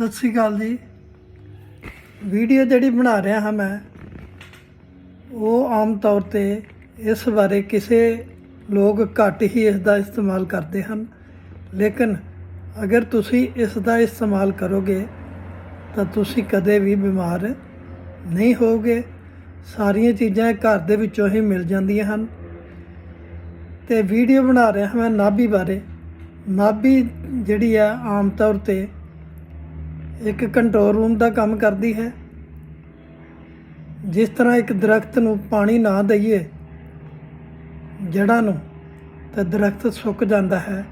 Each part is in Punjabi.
ਸਤਿ ਸ੍ਰੀ ਅਕਾਲ ਜੀ। ਵੀਡੀਓ ਜਿਹੜੀ ਬਣਾ ਰਿਹਾ ਹਾਂ ਮੈਂ, ਉਹ ਆਮ ਤੌਰ ਤੇ ਇਸ ਬਾਰੇ ਕਿਸੇ ਲੋਕ ਘੱਟ ਹੀ ਇਸ ਦਾ ਇਸਤੇਮਾਲ ਕਰਦੇ ਹਨ। ਲੇਕਿਨ ਅਗਰ ਤੁਸੀਂ ਇਸ ਦਾ ਇਸਤੇਮਾਲ ਕਰੋਗੇ, ਤਾਂ ਤੁਸੀਂ ਕਦੇ ਵੀ ਬਿਮਾਰ ਨਹੀਂ ਹੋਵੋਗੇ। ਸਾਰੀਆਂ ਚੀਜ਼ਾਂ ਘਰ ਦੇ ਵਿੱਚੋਂ ਹੀ ਮਿਲ ਜਾਂਦੀਆਂ ਹਨ। ਤੇ ਵੀਡੀਓ ਬਣਾ ਰਿਹਾ ਮੈਂ ਨਾਭੀ ਬਾਰੇ। ਨਾਭੀ ਜਿਹੜੀ ਆ, ਆਮ ਤੌਰ ਤੇ ਇੱਕ ਕੰਟਰੋਲ ਰੂਮ ਦਾ ਕੰਮ ਕਰਦੀ ਹੈ। ਜਿਸ ਤਰ੍ਹਾਂ ਇੱਕ ਦਰਖਤ ਨੂੰ ਪਾਣੀ ਨਾ ਦਈਏ, ਜੜ੍ਹਾਂ ਨੂੰ, ਤਾਂ ਦਰਖਤ ਸੁੱਕ ਜਾਂਦਾ ਹੈ।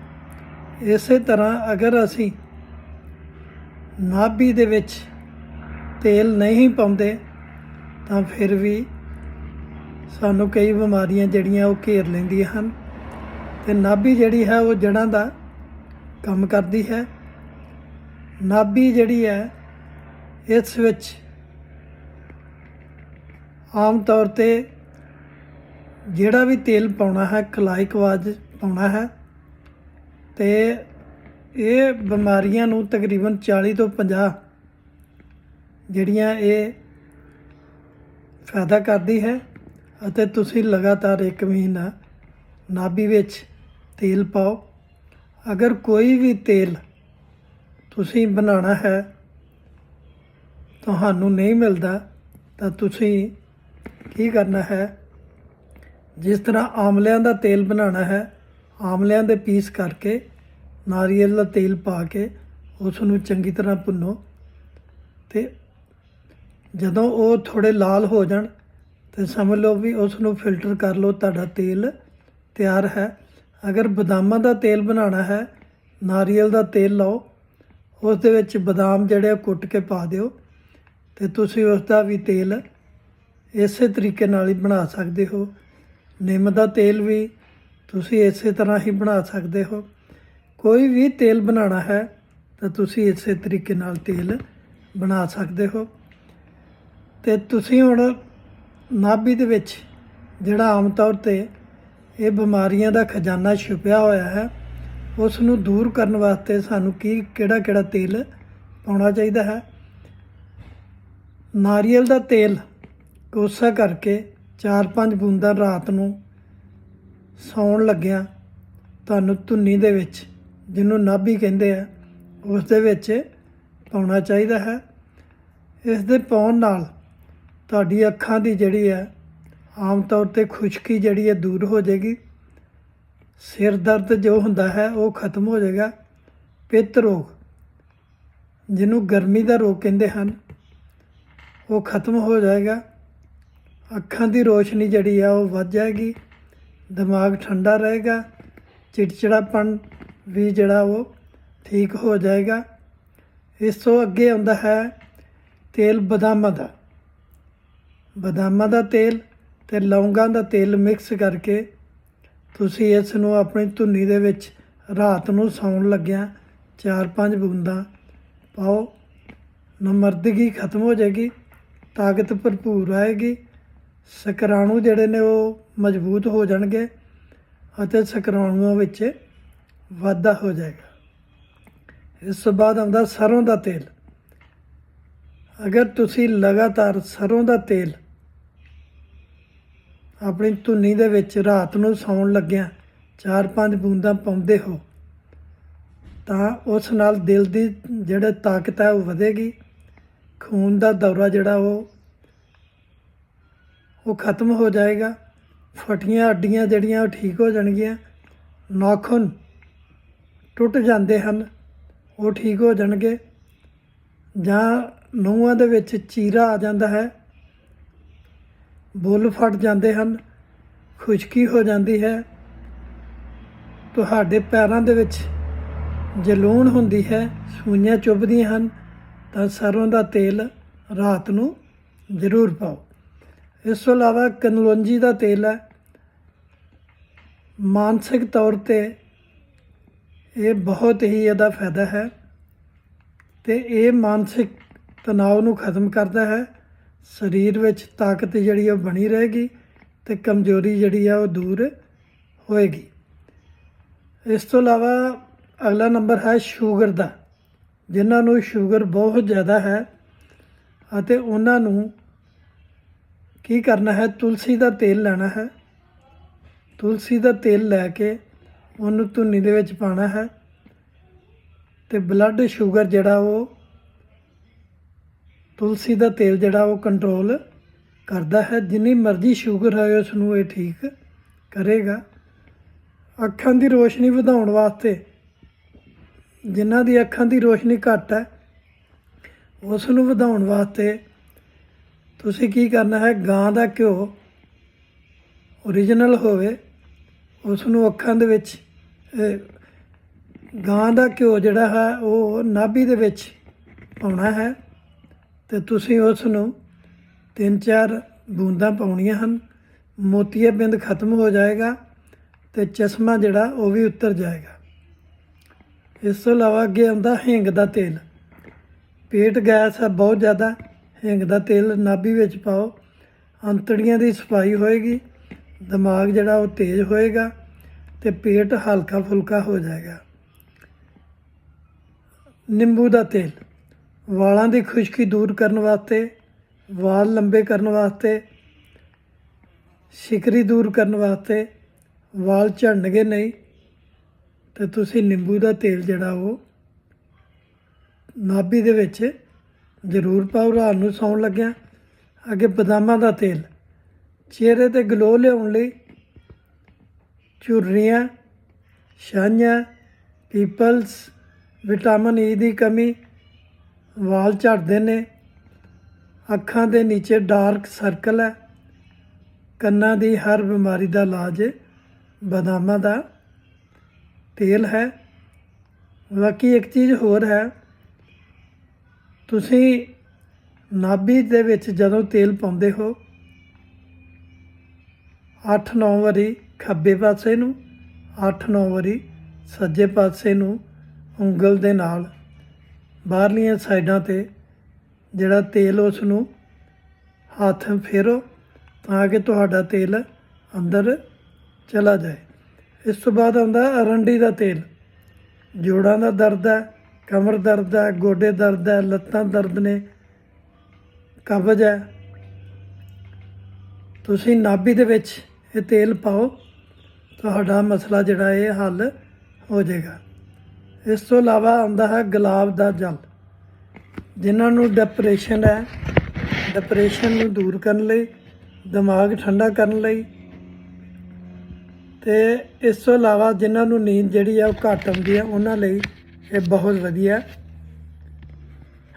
ਇਸੇ ਤਰ੍ਹਾਂ ਅਗਰ ਅਸੀਂ ਨਾਭੀ ਦੇ ਵਿੱਚ ਤੇਲ ਨਹੀਂ ਪਾਉਂਦੇ, ਤਾਂ ਫਿਰ ਵੀ ਸਾਨੂੰ ਕਈ ਬਿਮਾਰੀਆਂ ਜਿਹੜੀਆਂ ਉਹ ਘੇਰ ਲੈਂਦੀਆਂ ਹਨ। ਤੇ ਨਾਭੀ ਜਿਹੜੀ ਹੈ, ਉਹ ਜੜ੍ਹਾਂ ਦਾ ਕੰਮ ਕਰਦੀ ਹੈ। ਨਾਭੀ ਜਿਹੜੀ ਹੈ, ਇਸ ਵਿੱਚ ਆਮ ਤੌਰ ਤੇ ਜਿਹੜਾ ਵੀ ਤੇਲ ਪਾਉਣਾ ਹੈ ਕਲਾਈਕਵਾਜ ਪਾਉਣਾ ਹੈ ਤੇ ਇਹ ਬਿਮਾਰੀਆਂ ਨੂੰ ਤਕਰੀਬਨ 40 ਤੋਂ 50 ਜਿਹੜੀਆਂ ਇਹ ਫਾਇਦਾ ਕਰਦੀ ਹੈ ਅਤੇ ਤੁਸੀਂ ਲਗਾਤਾਰ ਇੱਕ ਮਹੀਨਾ ਨਾਭੀ ਵਿੱਚ ਤੇਲ ਪਾਓ। ਅਗਰ ਕੋਈ ਵੀ ਤੇਲ ਤੁਸੀਂ ਬਣਾਉਣਾ ਹੈ, ਤੁਹਾਨੂੰ ਨਹੀਂ ਮਿਲਦਾ, ਤਾਂ ਤੁਸੀਂ ਕੀ ਕਰਨਾ ਹੈ? ਜਿਸ ਤਰ੍ਹਾਂ ਆਮਲਿਆਂ ਦਾ ਤੇਲ ਬਣਾਉਣਾ ਹੈ, ਆਮਲਿਆਂ ਦੇ ਪੀਸ ਕਰਕੇ, ਨਾਰੀਅਲ ਦਾ ਤੇਲ ਪਾ ਕੇ ਉਸ ਨੂੰ ਚੰਗੀ ਤਰ੍ਹਾਂ ਭੁੰਨੋ ਤੇ ਜਦੋਂ ਉਹ ਥੋੜੇ ਲਾਲ ਹੋ ਜਾਣ, ਤੇ ਸਮਝ ਲਓ ਵੀ ਉਸ ਨੂੰ ਫਿਲਟਰ ਕਰ ਲਓ, ਤੁਹਾਡਾ ਤੇਲ ਤਿਆਰ ਹੈ। ਅਗਰ ਬਦਾਮਾਂ ਦਾ ਤੇਲ ਬਣਾਉਣਾ ਹੈ, ਨਾਰੀਅਲ ਦਾ ਤੇਲ ਲਓ ਉਸ ਦੇ ਵਿੱਚ ਬਦਾਮ ਜਿਹੜੇ ਆ ਕੁੱਟ ਕੇ ਪਾ ਦਿਓ ਤੇ ਤੁਸੀਂ ਉਸ ਦਾ ਵੀ ਤੇਲ ਇਸੇ ਤਰੀਕੇ ਨਾਲ ਹੀ ਬਣਾ ਸਕਦੇ ਹੋ। ਨਿੰਮ ਦਾ ਤੇਲ ਵੀ ਤੁਸੀਂ ਇਸੇ ਤਰ੍ਹਾਂ ਹੀ ਬਣਾ ਸਕਦੇ ਹੋ। ਕੋਈ ਵੀ ਤੇਲ ਬਣਾਉਣਾ ਹੈ ਤਾਂ ਤੁਸੀਂ ਇਸੇ ਤਰੀਕੇ ਨਾਲ ਤੇਲ ਬਣਾ ਸਕਦੇ ਹੋ। ਤੇ ਤੁਸੀਂ ਹੁਣ ਨਾਭੀ ਦੇ ਵਿੱਚ ਜਿਹੜਾ ਆਮ ਤੌਰ ਤੇ ਇਹ ਬਿਮਾਰੀਆਂ ਦਾ ਖਜ਼ਾਨਾ ਛੁਪਿਆ ਹੋਇਆ ਹੈ ਉਸ ਨੂੰ ਦੂਰ ਕਰਨ ਵਾਸਤੇ ਸਾਨੂੰ ਕੀ ਕਿਹੜਾ ਕਿਹੜਾ ਤੇਲ ਪਾਉਣਾ ਚਾਹੀਦਾ ਹੈ? ਨਾਰੀਅਲ ਦਾ ਤੇਲ ਕੋਸਾ ਕਰਕੇ 4-5 ਬੂੰਦਾਂ ਰਾਤ ਨੂੰ ਸੌਣ ਲੱਗਿਆ ਤੁਹਾਨੂੰ ਧੁੰਨੀ ਦੇ ਵਿੱਚ, ਜਿਹਨੂੰ ਨਾਭੀ ਕਹਿੰਦੇ ਆ ਉਸ ਦੇ ਵਿੱਚ ਪਾਉਣਾ ਚਾਹੀਦਾ ਹੈ। ਇਸ ਦੇ ਪਾਉਣ ਨਾਲ ਤੁਹਾਡੀ ਅੱਖਾਂ ਦੀ ਜਿਹੜੀ ਹੈ ਆਮ ਤੌਰ ਤੇ ਖੁਸ਼ਕੀ ਜਿਹੜੀ ਹੈ ਦੂਰ ਹੋ ਜਾਏਗੀ। ਸਿਰ ਦਰਦ ਜੋ ਹੁੰਦਾ ਹੈ, ਉਹ ਖਤਮ ਹੋ ਜਾਏਗਾ। ਪਿੱਤ ਰੋਗ, ਜਿਹਨੂੰ ਗਰਮੀ ਦਾ ਰੋਗ ਕਹਿੰਦੇ ਹਨ, ਉਹ ਖਤਮ ਹੋ ਜਾਏਗਾ। ਅੱਖਾਂ ਦੀ ਰੋਸ਼ਨੀ ਜਿਹੜੀ ਆ, ਉਹ ਵੱਧ ਜਾਏਗੀ। ਦਿਮਾਗ ਠੰਡਾ ਰਹੇਗਾ। ਚਿੜਚਿੜਾਪਣ ਵੀ ਜਿਹੜਾ, ਉਹ ਠੀਕ ਹੋ ਜਾਏਗਾ। ਇਸ ਤੋਂ ਅੱਗੇ ਆਉਂਦਾ ਹੈ ਤੇਲ ਬਦਾਮਾਂ ਦਾ। ਬਦਾਮਾਂ ਦਾ ਤੇਲ ਤੇ ਲੌਂਗਾਂ ਦਾ ਤੇਲ ਮਿਕਸ ਕਰਕੇ ਤੁਸੀਂ ਇਸ ਨੂੰ ਆਪਣੀ ਧੁੰਨੀ ਦੇ ਵਿੱਚ ਰਾਤ ਨੂੰ ਸੌਣ ਲੱਗਿਆ 4-5 ਬੂੰਦਾਂ ਪਾਓ। ਨਮਰਦਗੀ ਖਤਮ ਹੋ ਜਾਏਗੀ, ਤਾਕਤ ਭਰਪੂਰ ਆਏਗੀ। ਸ਼ੁਕਰਾਣੂ ਜਿਹੜੇ ਨੇ ਉਹ ਮਜ਼ਬੂਤ ਹੋ ਜਾਣਗੇ ਅਤੇ ਸ਼ੁਕਰਾਣੂਆਂ ਵਿੱਚ ਵਾਧਾ ਹੋ ਜਾਏਗਾ। ਇਸ ਤੋਂ ਬਾਅਦ ਆਉਂਦਾ ਸਰੋਂ ਦਾ ਤੇਲ। ਅਗਰ ਤੁਸੀਂ ਲਗਾਤਾਰ ਸਰੋਂ ਦਾ ਤੇਲ ਆਪਣੀ ਧੁੰਨੀ ਦੇ ਵਿੱਚ ਰਾਤ ਨੂੰ ਸੌਣ ਲੱਗਿਆ 4-5 ਬੂੰਦਾਂ ਪਾਉਂਦੇ ਹੋ, ਤਾਂ ਉਸ ਨਾਲ ਦਿਲ ਦੀ ਜਿਹੜਾ ਤਾਕਤ ਹੈ ਉਹ ਵਧੇਗੀ। ਖੂਨ ਦਾ ਦੌਰਾ ਜਿਹੜਾ ਉਹ ਉਹ ਖਤਮ ਹੋ ਜਾਏਗਾ। ਫਟੀਆਂ ਅੱਡੀਆਂ ਜਿਹੜੀਆਂ ਉਹ ਠੀਕ ਹੋ ਜਾਣਗੀਆਂ। ਨਾਖੂਨ ਟੁੱਟ ਜਾਂਦੇ ਹਨ, ਉਹ ਠੀਕ ਹੋ ਜਾਣਗੇ। ਜਾਂ ਨੂੰਹਾਂ ਦੇ ਵਿੱਚ ਚੀਰਾ ਆ ਜਾਂਦਾ ਹੈ। ਬੁੱਲ ਫਟ ਜਾਂਦੇ ਹਨ, ਖੁਸ਼ਕੀ ਹੋ ਜਾਂਦੀ ਹੈ। ਤੁਹਾਡੇ ਪੈਰਾਂ ਦੇ ਵਿੱਚ ਜਲੂਣ ਹੁੰਦੀ ਹੈ, ਸੂਈਆਂ ਚੁੱਭਦੀਆਂ ਹਨ, ਤਾਂ ਸਰੋਂ ਦਾ ਤੇਲ ਰਾਤ ਨੂੰ ਜ਼ਰੂਰ ਪਾਓ। ਇਸ ਤੋਂ ਇਲਾਵਾ ਕਨਲੋਂਜੀ ਦਾ ਤੇਲ ਹੈ। ਮਾਨਸਿਕ ਤੌਰ ਤੇ ਇਹ ਬਹੁਤ ਹੀ ਇਹਦਾ ਫਾਇਦਾ ਹੈ ਤੇ ਇਹ ਮਾਨਸਿਕ ਤਣਾਅ ਨੂੰ ਖਤਮ ਕਰਦਾ ਹੈ। ਸਰੀਰ ਵਿੱਚ ਤਾਕਤ ਜਿਹੜੀ ਉਹ ਬਣੀ ਰਹੇਗੀ ਤੇ ਕਮਜ਼ੋਰੀ ਜਿਹੜੀ ਆ ਉਹ ਦੂਰ ਹੋਏਗੀ। ਇਸ ਤੋਂ ਇਲਾਵਾ ਅਗਲਾ ਨੰਬਰ ਹੈ ਸ਼ੂਗਰ ਦਾ, ਜਿਨ੍ਹਾਂ ਨੂੰ ਸ਼ੂਗਰ ਬਹੁਤ ਜ਼ਿਆਦਾ ਹੈ ਅਤੇ ਉਹਨਾਂ ਨੂੰ ਕੀ ਕਰਨਾ ਹੈ? ਤੁਲਸੀ ਦਾ ਤੇਲ ਲੈਣਾ ਹੈ। ਤੁਲਸੀ ਦਾ ਤੇਲ ਲੈ ਕੇ ਉਹਨੂੰ ਧੁੰਨੀ ਦੇ ਵਿੱਚ ਪਾਣਾ ਹੈ ਤੇ ਬਲੱਡ ਸ਼ੂਗਰ ਜਿਹੜਾ ਉਹ ਤੁਲਸੀ ਦਾ ਤੇਲ ਜਿਹੜਾ ਉਹ ਕੰਟਰੋਲ ਕਰਦਾ ਹੈ, ਜਿੰਨੀ ਮਰਜ਼ੀ ਸ਼ੂਗਰ ਹੋਵੇ ਉਸ ਨੂੰ ਇਹ ਠੀਕ ਕਰੇਗਾ। ਅੱਖਾਂ ਦੀ ਰੋਸ਼ਨੀ ਵਧਾਉਣ ਵਾਸਤੇ ਜਿਨ੍ਹਾਂ ਦੀ ਅੱਖਾਂ ਦੀ ਰੋਸ਼ਨੀ ਘੱਟ ਹੈ, ਉਸ ਨੂੰ ਵਧਾਉਣ ਵਾਸਤੇ ਤੁਸੀਂ ਕੀ ਕਰਨਾ ਹੈ, ਗਾਂ ਦਾ ਘਿਓ ਓਰੀਜਨਲ ਹੋਵੇ, ਉਸ ਨੂੰ ਅੱਖਾਂ ਦੇ ਵਿੱਚ ਗਾਂ ਦਾ ਘਿਓ ਜਿਹੜਾ ਹੈ, ਉਹ ਨਾਭੀ ਦੇ ਵਿੱਚ ਪਾਉਣਾ ਹੈ। ਤੇ ਤੁਸੀਂ ਉਸ ਨੂੰ ਤਿੰਨ ਚਾਰ ਬੂੰਦਾਂ ਪਾਉਣੀਆਂ ਹਨ। ਮੋਤੀਆ ਬਿੰਦ ਖਤਮ ਹੋ ਜਾਏਗਾ ਤੇ ਚਸ਼ਮਾ ਜਿਹੜਾ ਉਹ ਵੀ ਉਤਰ ਜਾਏਗਾ। ਇਸ ਤੋਂ ਇਲਾਵਾ ਅੱਗੇ ਆਉਂਦਾ ਹਿੰਗ ਦਾ ਤੇਲ। ਪੇਟ ਗੈਸ ਹੈ ਬਹੁਤ ਜ਼ਿਆਦਾ ਹਿੰਗ ਦਾ ਤੇਲ ਨਾਭੀ ਵਿੱਚ ਪਾਓ। ਅੰਤੜੀਆਂ ਦੀ ਸਫ਼ਾਈ ਹੋਏਗੀ, ਦਿਮਾਗ ਜਿਹੜਾ ਉਹ ਤੇਜ਼ ਹੋਏਗਾ ਤੇ ਪੇਟ ਹਲਕਾ ਫੁਲਕਾ ਹੋ ਜਾਏਗਾ। ਨਿੰਬੂ ਦਾ ਤੇਲ। ਵਾਲਾਂ ਦੀ ਖੁਸ਼ਕੀ ਦੂਰ ਕਰਨ ਵਾਸਤੇ, ਵਾਲ ਲੰਬੇ ਕਰਨ ਵਾਸਤੇ, ਸ਼ਿਕਰੀ ਦੂਰ ਕਰਨ ਵਾਸਤੇ, ਵਾਲ ਝੜਨਗੇ ਨਹੀਂ, ਤੇ ਤੁਸੀਂ ਨਿੰਬੂ ਦਾ ਤੇਲ ਜਿਹੜਾ ਉਹ ਨਾਭੀ ਦੇ ਵਿੱਚ ਜ਼ਰੂਰ ਪਾਓ। ਰਾਤ ਨੂੰ ਸੌਣ ਲੱਗਿਆ, ਅੱਗੇ ਬਦਾਮਾਂ ਦਾ ਤੇਲ, ਚਿਹਰੇ ਤੇ ਗਲੋ ਲਿਆਉਣ ਲਈ ਝੁਰੜੀਆਂ ਛਾਈਆਂ ਪੀਪਲਸ, ਵਿਟਾਮਿਨ ਈ ਦੀ ਕਮੀ ਵਾਲ ਝੜਦੇ ਨੇ। ਅੱਖਾਂ ਦੇ ਨੀਚੇ ਡਾਰਕ ਸਰਕਲ ਹੈ। ਕੰਨਾਂ ਦੀ ਹਰ ਬਿਮਾਰੀ ਦਾ ਇਲਾਜ ਬਦਾਮਾਂ ਦਾ ਤੇਲ ਹੈ। ਬਾਕੀ ਇੱਕ ਚੀਜ਼ ਹੋਰ ਹੈ। ਤੁਸੀਂ ਨਾਭੀ ਦੇ ਵਿੱਚ ਜਦੋਂ ਤੇਲ ਪਾਉਂਦੇ ਹੋ 8-9 ਵਾਰੀ ਖੱਬੇ ਪਾਸੇ ਨੂੰ 8-9 ਵਾਰੀ ਸੱਜੇ ਪਾਸੇ ਨੂੰ ਉਂਗਲ ਦੇ ਨਾਲ ਬਾਹਰਲੀਆਂ ਸਾਈਡਾਂ ਤੇ ਜਿਹੜਾ ਤੇਲ ਉਸ ਨੂੰ ਹੱਥ ਫੇਰੋ ਤਾਂ ਕਿ ਤੁਹਾਡਾ ਤੇਲ ਅੰਦਰ ਚਲਾ ਜਾਏ। ਇਸ ਤੋਂ ਬਾਅਦ ਆਉਂਦਾ ਅਰੰਡੀ ਦਾ ਤੇਲ। ਜੋੜਾਂ ਦਾ ਦਰਦ ਹੈ, ਕਮਰ ਦਰਦ ਹੈ, ਗੋਡੇ ਦਰਦ ਹੈ, ਲੱਤਾਂ ਦਰਦ ਨੇ, ਕਬਜ਼ ਹੈ। ਤੁਸੀਂ ਨਾਭੀ ਦੇ ਵਿੱਚ ਇਹ ਤੇਲ ਪਾਓ, ਤੁਹਾਡਾ ਮਸਲਾ ਜਿਹੜਾ ਇਹ ਹੱਲ ਹੋ ਜਾਏਗਾ। ਇਸ ਤੋਂ ਇਲਾਵਾ ਆਉਂਦਾ ਹੈ ਗੁਲਾਬ ਦਾ ਜਲ, ਜਿਨ੍ਹਾਂ ਨੂੰ ਡਿਪਰੈਸ਼ਨ ਹੈ। ਡਿਪਰੈਸ਼ਨ ਨੂੰ ਦੂਰ ਕਰਨ ਲਈ, ਦਿਮਾਗ ਠੰਡਾ ਕਰਨ ਲਈ ਤੇ ਇਸ ਤੋਂ ਇਲਾਵਾ ਜਿਨ੍ਹਾਂ ਨੂੰ ਨੀਂਦ ਜਿਹੜੀ ਆ ਉਹ ਘੱਟ ਆਉਂਦੀ ਹੈ ਉਹਨਾਂ ਲਈ ਇਹ ਬਹੁਤ ਵਧੀਆ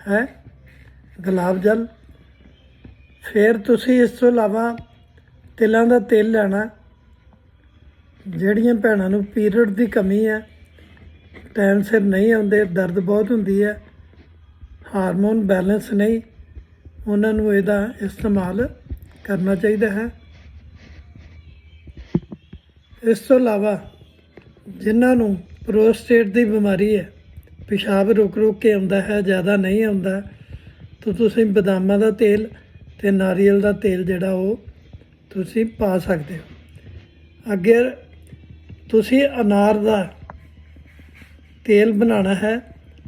ਹੈ। ਗੁਲਾਬ ਜਲ, ਫਿਰ ਤੁਸੀਂ ਇਸ ਤੋਂ ਇਲਾਵਾ ਤਿਲਾਂ ਦਾ ਤੇਲ ਲੈਣਾ, ਜਿਹੜੀਆਂ ਭੈਣਾਂ ਨੂੰ ਪੀਰੀਅਡ ਦੀ ਕਮੀ ਹੈ ਟਾਈਮ ਸਿਰ ਨਹੀਂ ਆਉਂਦੇ, ਦਰਦ ਬਹੁਤ ਹੁੰਦੀ ਹੈ, ਹਾਰਮੋਨ ਬੈਲੈਂਸ ਨਹੀਂ, ਉਹਨਾਂ ਨੂੰ ਇਹਦਾ ਇਸਤੇਮਾਲ ਕਰਨਾ ਚਾਹੀਦਾ ਹੈ। ਇਸ ਤੋਂ ਇਲਾਵਾ ਜਿਨ੍ਹਾਂ ਨੂੰ ਪ੍ਰੋਸਟੇਟ ਦੀ ਬਿਮਾਰੀ ਹੈ, ਪਿਸ਼ਾਬ ਰੁਕ ਰੁਕ ਕੇ ਆਉਂਦਾ ਹੈ, ਜ਼ਿਆਦਾ ਨਹੀਂ ਆਉਂਦਾ, ਤਾਂ ਤੁਸੀਂ ਬਦਾਮਾਂ ਦਾ ਤੇਲ ਤੇ ਨਾਰੀਅਲ ਦਾ ਤੇਲ ਜਿਹੜਾ ਉਹ ਤੁਸੀਂ ਪਾ ਸਕਦੇ ਹੋ। ਅੱਗੇ ਤੁਸੀਂ ਅਨਾਰ ਦਾ ਤੇਲ ਬਣਾਉਣਾ ਹੈ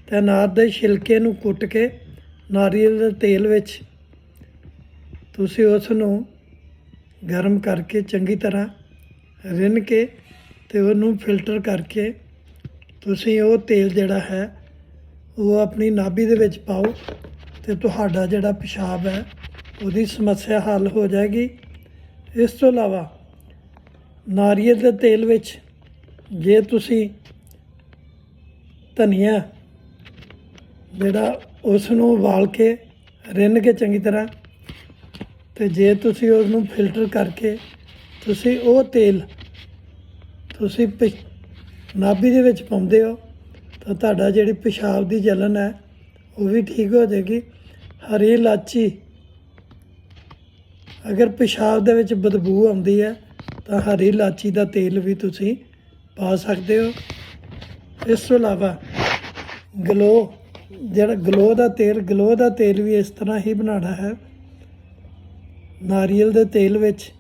ਤੇ ਅਨਾਰ ਦੇ ਛਿਲਕੇ ਨੂੰ ਕੁੱਟ ਕੇ ਨਾਰੀਅਲ ਦੇ ਤੇਲ ਵਿੱਚ ਤੁਸੀਂ ਉਸ ਨੂੰ ਗਰਮ ਕਰਕੇ ਚੰਗੀ ਤਰ੍ਹਾਂ ਰਿੰਨ ਕੇ ਤੇ ਉਹਨੂੰ ਫਿਲਟਰ ਕਰਕੇ ਤੁਸੀਂ ਉਹ ਤੇਲ ਜਿਹੜਾ ਹੈ ਉਹ ਆਪਣੀ ਨਾਭੀ ਦੇ ਵਿੱਚ ਪਾਓ ਤੇ ਤੁਹਾਡਾ ਜਿਹੜਾ ਪਿਸ਼ਾਬ ਹੈ ਉਹਦੀ ਸਮੱਸਿਆ ਹੱਲ ਹੋ ਜਾਏਗੀ। ਇਸ ਤੋਂ ਇਲਾਵਾ ਨਾਰੀਅਲ ਦੇ ਤੇਲ ਵਿੱਚ ਜੇ ਤੁਸੀਂ ਧਨੀਆ ਜਿਹੜਾ ਉਸ ਨੂੰ ਉਬਾਲ ਕੇ ਰਿੰਨ ਕੇ ਚੰਗੀ ਤਰ੍ਹਾਂ ਤੇ ਜੇ ਤੁਸੀਂ ਉਸ ਨੂੰ ਫਿਲਟਰ ਕਰਕੇ ਤੁਸੀਂ ਉਹ ਤੇਲ ਤੁਸੀਂ ਪਿ- ਨਾਭੀ ਦੇ ਵਿੱਚ ਪਾਉਂਦੇ ਹੋ ਤਾਂ ਤੁਹਾਡਾ ਜਿਹੜੀ ਪਿਸ਼ਾਬ ਦੀ ਜਲਨ ਹੈ ਉਹ ਵੀ ਠੀਕ ਹੋ ਜਾਏਗੀ। ਹਰੀ ਇਲਾਚੀ ਅਗਰ ਪਿਸ਼ਾਬ ਦੇ ਵਿੱਚ ਬਦਬੂ ਆਉਂਦੀ ਹੈ ਤਾਂ ਹਰੀ ਇਲਾਚੀ ਦਾ ਤੇਲ ਵੀ ਤੁਸੀਂ ਪਾ ਸਕਦੇ ਹੋ। ਇਸ ਤੋਂ ਇਲਾਵਾ ਗਲੋ, ਜਿਹੜਾ ਗਲੋ ਦਾ ਤੇਲ, ਗਲੋ ਦਾ ਤੇਲ ਵੀ ਇਸ ਤਰ੍ਹਾਂ ਹੀ ਬਣਾਉਣਾ ਹੈ। ਨਾਰੀਅਲ ਦੇ ਤੇਲ ਵਿੱਚ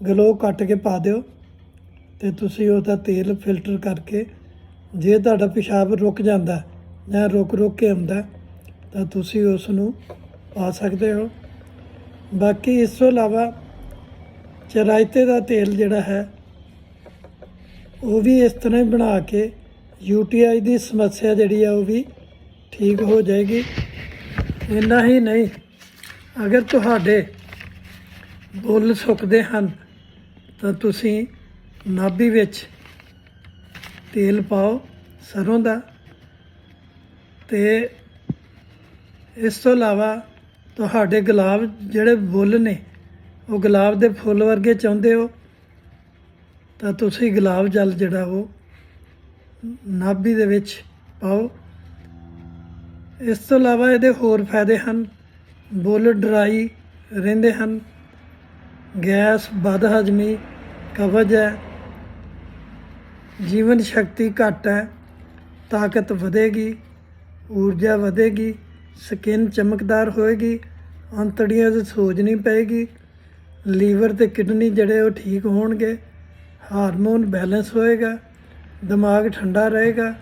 ਗਲੋ ਕੱਟ ਕੇ ਪਾ ਦਿਓ ਤੇ ਤੁਸੀਂ ਉਹਦਾ ਤੇਲ ਫਿਲਟਰ ਕਰਕੇ, ਜੇ ਤੁਹਾਡਾ ਪਿਸ਼ਾਬ ਰੁਕ ਜਾਂਦਾ ਜਾਂ ਰੁਕ ਰੁਕ ਕੇ ਆਉਂਦਾ, ਤਾਂ ਤੁਸੀਂ ਉਸ ਨੂੰ ਪਾ ਸਕਦੇ ਹੋ। ਬਾਕੀ ਇਸ ਤੋਂ ਇਲਾਵਾ ਚਰਾਇਤੇ ਦਾ ਤੇਲ ਜਿਹੜਾ ਹੈ, ਉਹ ਵੀ ਇਸ ਤਰ੍ਹਾਂ ਹੀ ਬਣਾ ਕੇ ਯੂਟੀਆਈ ਦੀ ਸਮੱਸਿਆ ਜਿਹੜੀ ਆ ਉਹ ਵੀ ਠੀਕ ਹੋ ਜਾਏਗੀ। ਇੰਨਾ ਹੀ ਨਹੀਂ, ਅਗਰ ਤੁਹਾਡੇ ਬੁੱਲ ਸੁੱਕਦੇ ਹਨ, ਤਾਂ ਤੁਸੀਂ ਨਾਭੀ ਵਿੱਚ ਤੇਲ ਪਾਓ ਸਰੋਂ ਦਾ ਤੇ ਇਸ ਤੋਂ ਇਲਾਵਾ ਤੁਹਾਡੇ ਗੁਲਾਬ ਜਿਹੜੇ ਬੁੱਲ ਨੇ, ਉਹ ਗੁਲਾਬ ਦੇ ਫੁੱਲ ਵਰਗੇ ਚਾਹੁੰਦੇ ਹੋ, ਤਾਂ ਤੁਸੀਂ ਗੁਲਾਬ ਜਲ ਜਿਹੜਾ ਉਹ ਨਾਭੀ ਦੇ ਵਿੱਚ ਪਾਓ। ਇਸ ਤੋਂ ਇਲਾਵਾ ਇਹਦੇ ਹੋਰ ਫਾਇਦੇ ਹਨ। ਬੁੱਲ ਡਰਾਈ ਰਹਿੰਦੇ ਹਨ। ਗੈਸ ਬਦ ਹਜਮੀ ਕਬਜ਼ ਹੈ। ਜੀਵਨ ਸ਼ਕਤੀ ਘੱਟ ਹੈ। ਤਾਕਤ ਵਧੇਗੀ, ਊਰਜਾ ਵਧੇਗੀ, ਸਕਿਨ ਚਮਕਦਾਰ ਹੋਏਗੀ ਅੰਤੜੀਆਂ 'ਚ ਸੋਜ ਨਹੀਂ ਪਏਗੀ, ਲੀਵਰ ਤੇ ਕਿਡਨੀ ਜਿਹੜੇ ਉਹ ਠੀਕ ਹੋਣਗੇ, ਹਾਰਮੋਨ ਬੈਲੈਂਸ ਹੋਏਗਾ। ਦਿਮਾਗ ਠੰਡਾ ਰਹੇਗਾ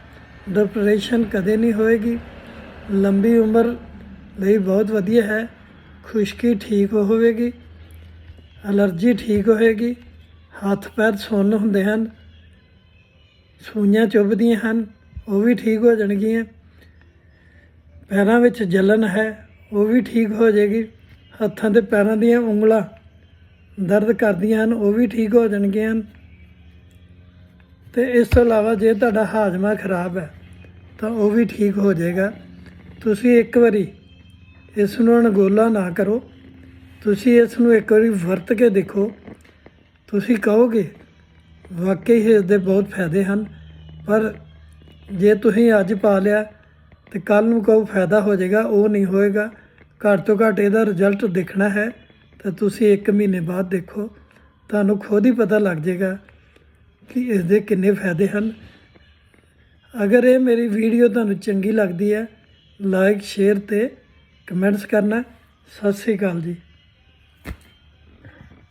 ਡਿਪਰੈਸ਼ਨ ਕਦੇ ਨਹੀਂ ਹੋਏਗੀ। ਲੰਬੀ ਉਮਰ ਲਈ ਬਹੁਤ ਵਧੀਆ ਹੈ। ਖੁਸ਼ਕੀ ਠੀਕ ਹੋਵੇਗੀ, ਅਲਰਜੀ ਠੀਕ ਹੋਏਗੀ, ਹੱਥ ਪੈਰ ਸੁੰਨ ਹੁੰਦੇ ਹਨ, ਸੂਈਆਂ ਚੁੱਭਦੀਆਂ ਹਨ, ਉਹ ਵੀ ਠੀਕ ਹੋ ਜਾਣਗੀਆਂ। ਪੈਰਾਂ ਵਿੱਚ ਜਲਨ ਹੈ, ਉਹ ਵੀ ਠੀਕ ਹੋ ਜਾਏਗੀ। ਹੱਥਾਂ ਤੇ ਪੈਰਾਂ ਦੀਆਂ ਉਂਗਲਾਂ ਦਰਦ ਕਰਦੀਆਂ ਹਨ, ਉਹ ਵੀ ਠੀਕ ਹੋ ਜਾਣਗੀਆਂ। ਤੇ ਇਸ ਤੋਂ ਇਲਾਵਾ ਜੇ ਤੁਹਾਡਾ ਹਾਜ਼ਮਾ ਖਰਾਬ ਹੈ, ਤਾਂ ਉਹ ਵੀ ਠੀਕ ਹੋ ਜਾਏਗਾ। ਤੁਸੀਂ ਇੱਕ ਵਾਰੀ ਇਸ ਨੂੰ ਅਣਗੋਲਾ ਨਾ ਕਰੋ। ਤੁਸੀਂ ਇਸ ਨੂੰ ਇੱਕ ਵਾਰੀ ਵਰਤ ਕੇ ਦੇਖੋ। ਤੁਸੀਂ ਕਹੋਗੇ, ਵਾਕਈ ਹੀ ਇਸ ਦੇ ਬਹੁਤ ਫਾਇਦੇ ਹਨ, ਪਰ ਜੇ ਤੁਸੀਂ ਅੱਜ ਪਾ ਲਿਆ ਤੇ ਕੱਲ ਨੂੰ ਕਹੋ ਫਾਇਦਾ ਹੋ ਜਾਏਗਾ, ਉਹ ਨਹੀਂ ਹੋਏਗਾ। ਘੱਟ ਤੋਂ ਘੱਟ ਇਹਦਾ ਰਿਜ਼ਲਟ ਦੇਖਣਾ ਹੈ, ਤਾਂ ਤੁਸੀਂ 1 ਮਹੀਨੇ ਬਾਅਦ ਦੇਖੋ। ਤੁਹਾਨੂੰ ਖੁਦ ਹੀ ਪਤਾ ਲੱਗ ਜਾਏਗਾ ਕਿ ਇਸ ਦੇ ਕਿੰਨੇ ਫਾਇਦੇ ਹਨ। ਅਗਰ ਇਹ ਮੇਰੀ ਵੀਡੀਓ ਤੁਹਾਨੂੰ ਚੰਗੀ ਲੱਗਦੀ ਹੈ ਲਾਈਕ ਸ਼ੇਅਰ ਤੇ ਕਮੈਂਟਸ ਕਰਨਾ। ਸਤਿ ਸ੍ਰੀ ਅਕਾਲ ਜੀ।